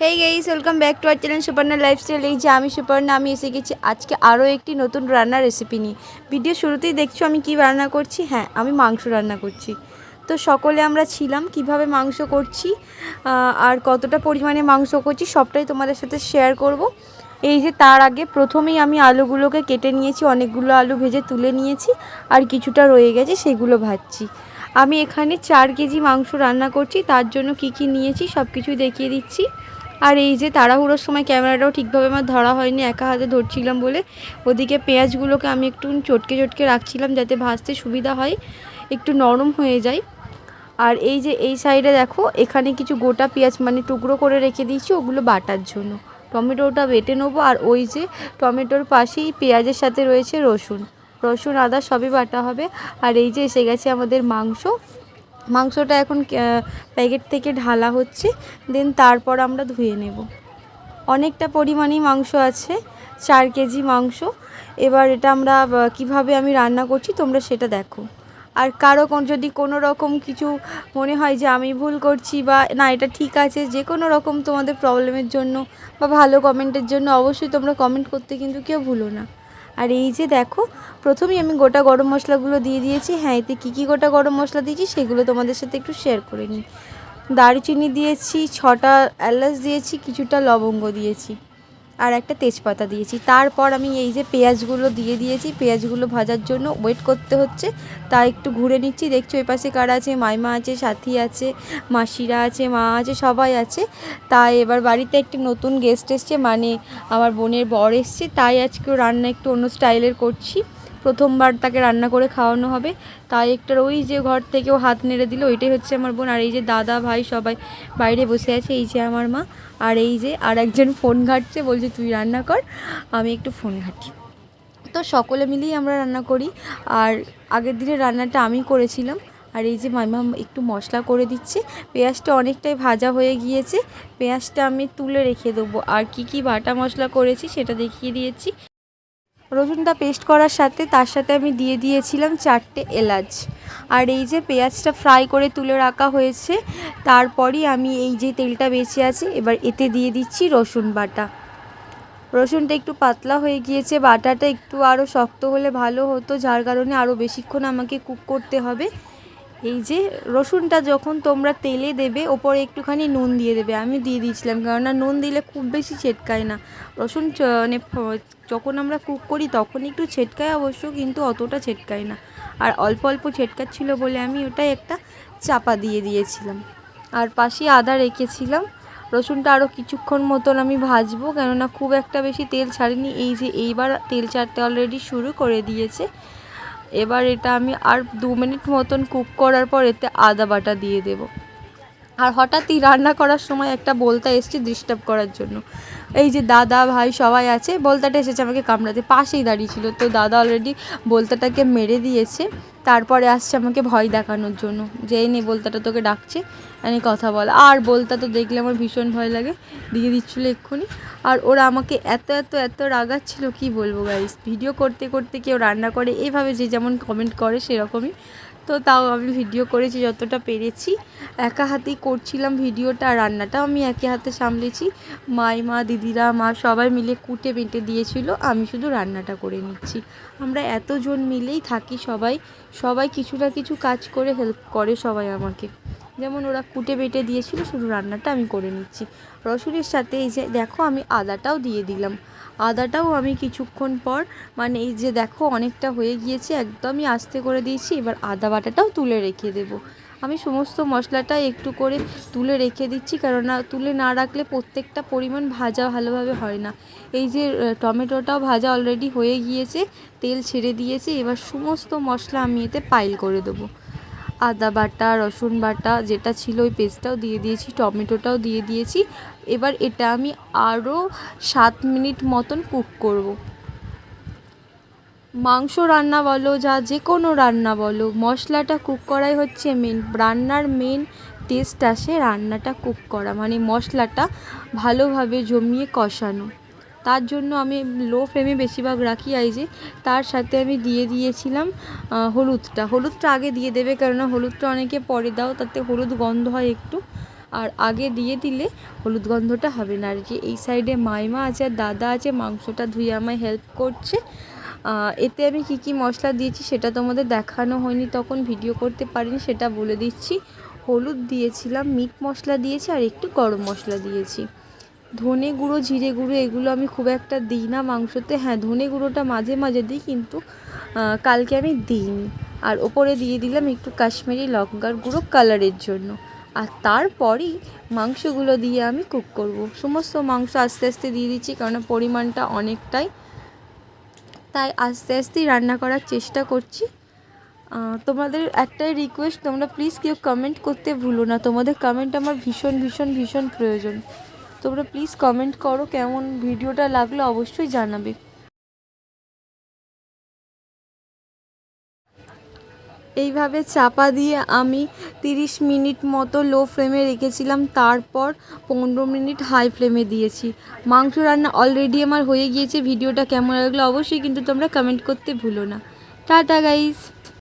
Hey guys welcome back to our channel Suparna lifestyle এই যে আমি সুপর্ণা আমি এসে গেছি আজকে আরও একটি নতুন রান্নার রেসিপি নিয়ে। ভিডিও শুরুতেই দেখছ আমি কি রান্না করছি? হ্যাঁ আমি মাংস রান্না করছি। তো সকলে আমরা ছিলাম, কীভাবে মাংস করছি আর কতটা পরিমাণে মাংস করছি, সবটাই তোমাদের সাথে শেয়ার করব। এই যে তার আগে প্রথমেই আমি আলুগুলোকে কেটে নিয়েছি, অনেকগুলো আলু ভেজে তুলে নিয়েছি, আর কিছুটা রয়ে গেছে, সেগুলো ভাজছি। আমি এখানে চার কেজি মাংস রান্না করছি, তার জন্য কি কি নিয়েছি সব কিছুই দেখিয়ে দিচ্ছি। আর এই যে তাড়াহুড়োর সময় ক্যামেরাটাও ঠিকভাবে আমার ধরা হয়নি, একা হাতে ধরছিলাম বলে। ওদিকে পেঁয়াজগুলোকে আমি একটু চটকে চটকে রাখছিলাম যাতে ভাজতে সুবিধা হয়, একটু নরম হয়ে যায়। আর এই যে এই সাইডে দেখো, এখানে কিছু গোটা পেঁয়াজ মানে টুকরো করে রেখে দিয়েছি, ওগুলো বাটার জন্য। টমেটোটা বেটে নেব, আর ওই যে টমেটোর পাশেই পেঁয়াজের সাথে রয়েছে রসুন। রসুন, আদা সবই বাটা হবে। আর এই যে এসে গেছে আমাদের মাংস। মাংসটা এখন প্যাকেট থেকে ঢালা হচ্ছে, দেন তারপর আমরা ধুয়ে নেব। অনেকটা পরিমাণেই মাংস আছে, চার কেজি মাংস। এবার এটা আমরা কীভাবে আমি রান্না করছি তোমরা সেটা দেখো। আর কারও কোন, যদি কোনো রকম কিছু মনে হয় যে আমি ভুল করছি বা না, এটা ঠিক আছে, যে কোনো রকম তোমাদের প্রবলেমের জন্য বা ভালো কমেন্টের জন্য অবশ্যই তোমরা কমেন্ট করতে কিন্তু কেউ ভুলো না। আর এই যে দেখো, প্রথমেই আমি গোটা গরম মশলাগুলো দিয়ে দিয়েছি। হ্যাঁ এতে কী কী গোটা গরম মশলা দিয়েছি সেগুলো তোমাদের সাথে একটু শেয়ার করে নিই। দারুচিনি দিয়েছি, ছটা এলাচ দিয়েছি, কিছুটা লবঙ্গ দিয়েছি। আর একটা তেজপাতা দিয়েছি। তারপর আমি এই যে পেঁয়াজগুলো দিয়ে দিয়েছি, পেঁয়াজগুলো ভাজার জন্য ওয়েট করতে হচ্ছে। তা একটু ঘুরে নিচ্ছি, দেখছি ওই পাশে কার আছে, মাইমা আছে, সাথী আছে, মাসিরা আছে, মা আছে, সবাই আছে। তাই এবার বাড়িতে একটি নতুন গেস্ট এসছে মানে আমার বোনের বর এসছে। তাই আজকে রান্না একটু অন্য স্টাইলের করছি। প্রথমবার তাকে রান্না করে খাওয়ানো হবে। তাই একটা ওই যে ঘর থেকে ও হাত নেড়ে দিল, ওইটাই হচ্ছে আমার বোন। আর এই যে দাদা ভাই সবাই বাইরে বসে আছে, এই যে আমার মা। আর এই যে আর একজন ফোন ঘাটছে, বলছে, তুই রান্না কর, আমি একটু ফোন ঘাঁটি। তো সকলে মিলেই আমরা রান্না করি। আর আগের দিনে রান্নাটা আমি করেছিলাম। আর এই যে মাইমা একটু মশলা করে দিচ্ছে। পেঁয়াজটা অনেকটাই ভাজা হয়ে গিয়েছে। পেঁয়াজটা আমি তুলে রেখে দেবো। আর কি কি বাটা মশলা করেছি সেটা দেখিয়ে দিয়েছি। রসুনটা পেস্ট করার সাথে তার সাথে আমি দিয়ে দিয়েছিলাম চারটে এলাচ। আর এই যে পেঁয়াজটা ফ্রাই করে তুলে রাখা হয়েছে, তারপরই আমি এই যে তেলটা বেঁচে আছে, এবার এতে দিয়ে দিচ্ছি রসুন বাটা। রসুনটা একটু পাতলা হয়ে গিয়েছে, বাটাটা একটু আরও শক্ত হলে ভালো হতো, যার কারণে আরও বেশিক্ষণ আমাকে কুক করতে হবে। এই যে রসুনটা যখন তোমরা তেলে দেবে, ওপরে একটুখানি নুন দিয়ে দেবে, আমি দিয়ে দিয়েছিলাম, কেননা নুন দিলে খুব বেশি ছেটকায় না। রসুন মানে যখন আমরা কুক করি তখন একটু ছেটকায় অবশ্য, কিন্তু অতটা ছেটকায় না। আর অল্প অল্প ছেটকাচ্ছিল বলে আমি ওটাই একটা চাপা দিয়ে দিয়েছিলাম। আর পাশে আদা রেখেছিলাম। রসুনটা আরও কিছুক্ষণ মতন আমি ভাজবো, কেননা খুব একটা বেশি তেল ছাড়িনি। এই যে এইবার তেল ছাড়তে অলরেডি শুরু করে দিয়েছে। এবার এটা আমি আর দু মিনিট মতন কুক করার পর এতে আদা বাটা দিয়ে দেব। আর হঠাৎই রান্না করার সময় একটা বলতা এসছে ডিস্টার্ব করার জন্য। এই যে দাদা, ভাই সবাই আছে, বলতাটা এসেছে আমাকে কামড়াতে, পাশেই দাঁড়িয়ে ছিল। তো দাদা অলরেডি বলতাটাকে মেরে দিয়েছে, তারপরে আসছে আমাকে ভয় দেখানোর জন্য। যে এই নে, বলতাটা তোকে ডাকছে আমি কথা বল। আর বলতা তো দেখলে আমার ভীষণ ভয় লাগে, দিয়ে দিচ্ছিল এক্ষুনি। আর ওরা আমাকে এত এত এত রাগাচ্ছিল, কি বলব গাইস ভিডিও করতে করতে কেউ রান্না করে এইভাবে যে যেমন কমেন্ট করে সেরকমই। তো তাও আমি ভিডিও করেছি যতটা পেরেছি। একা হাতেই করছিলাম ভিডিওটা আর রান্নাটাও আমি একে হাতে সামলেছি। মাই, মা, দিদিরা, মা সবাই মিলে কুটে বেঁটে দিয়েছিল, আমি শুধু রান্নাটা করে নিচ্ছি। আমরা এতজন মিলেই থাকি সবাই সবাই কিছু না কিছু কাজ করে হেল্প করে সবাই আমাকে। যেমন ওরা কুটে বেটে দিয়েছিল, শুধু রান্নাটা আমি করে নিচ্ছি। রসুনের সাথে এই যে দেখো আমি আদাটাও দিয়ে দিলাম। আদাটাও আমি কিছুক্ষণ পর মানে এই যে দেখো অনেকটা হয়ে গিয়েছে, একদমই আস্তে করে দিয়েছি, এবার আদা বাটাটাও তুলে রেখে দেবো। আমি সমস্ত মশলাটা একটু করে তুলে রেখে দিচ্ছি, কেননা তুলে না রাখলে প্রত্যেকটা পরিমাণ ভাজা ভালোভাবে হয় না। এই যে টমেটোটাও ভাজা অলরেডি হয়ে গিয়েছে, তেল ছেড়ে দিয়েছে, এবার সমস্ত মশলা আমি এতে পাইল করে দেবো। আদা বাটা, রসুন বাটা, যেটা ছিল ওই পেস্টটাও দিয়ে দিয়েছি, টমেটোটাও দিয়ে দিয়েছি এবার এটা আমি আরও সাত মিনিট মতন কুক করব। মাংস রান্না বলো, যা যে কোনো রান্না বলো, মশলাটা কুক করাই হচ্ছে মেন রান্নার মেন টেস্ট আসে রান্নাটা কুক করা মানে মশলাটা ভালোভাবে জমিয়ে কষানো তার জন্য আমি লো ফ্লেমে বেশিরভাগ রাখি এই যে। তার সাথে আমি দিয়ে দিয়েছিলাম হলুদটা। হলুদটা আগে দিয়ে দেবে কেননা হলুদটা অনেকে পরে দাও, তাতে হলুদ গন্ধ হয় একটু। আর আগে দিয়ে দিলে হলুদ গন্ধটা হবে না। আর কি এই সাইডে মাইমা আছে আর দাদা আছে, মাংসটা ধুয়ে আমায় হেল্প করছে। এতে আমি কি কি মশলা দিয়েছি সেটা তোমাদের দেখানো হয়নি, তখন ভিডিও করতে পারিনি, সেটা বলে দিচ্ছি। হলুদ দিয়েছিলাম, মিট মশলা দিয়েছি আর একটু গরম মশলা দিয়েছি। ধনে গুঁড়ো, জিরে গুঁড়ো এগুলো আমি খুব একটা দিই না মাংসতে। হ্যাঁ ধনে গুঁড়োটা মাঝে মাঝে দিই কিন্তু কালকে আমি দিইনি। আর ওপরে দিয়ে দিলাম একটু কাশ্মীরি লঙ্কার গুঁড়ো কালারের জন্য। আর তারপরেই মাংসগুলো দিয়ে আমি কুক করব। সমস্ত মাংস আস্তে আস্তে দিয়ে দিচ্ছি কারণ পরিমাণটা অনেকটাই। তাই আস্তে আস্তেই রান্না করার চেষ্টা করছি। তোমাদের একটাই রিকোয়েস্ট তোমরা প্লিজ কেউ কমেন্ট করতে ভুলো না। তোমাদের কমেন্ট আমার ভীষণ ভীষণ ভীষণ প্রয়োজন। তোমরা প্লিজ কমেন্ট করো কেমন ভিডিওটা লাগল অবশ্যই জানাবে। এইভাবে চাপা দিয়ে আমি তিরিশ মিনিট মতো লো ফ্লেমে রেখেছিলাম, তারপর পনেরো মিনিট হাই ফ্লেমে দিয়েছি। মাংস রান্না অলরেডি আমার হয়ে গিয়েছে, ভিডিওটা কেমন লাগল অবশ্যই কিন্তু তোমরা কমেন্ট করতে ভুলো না। Tata guys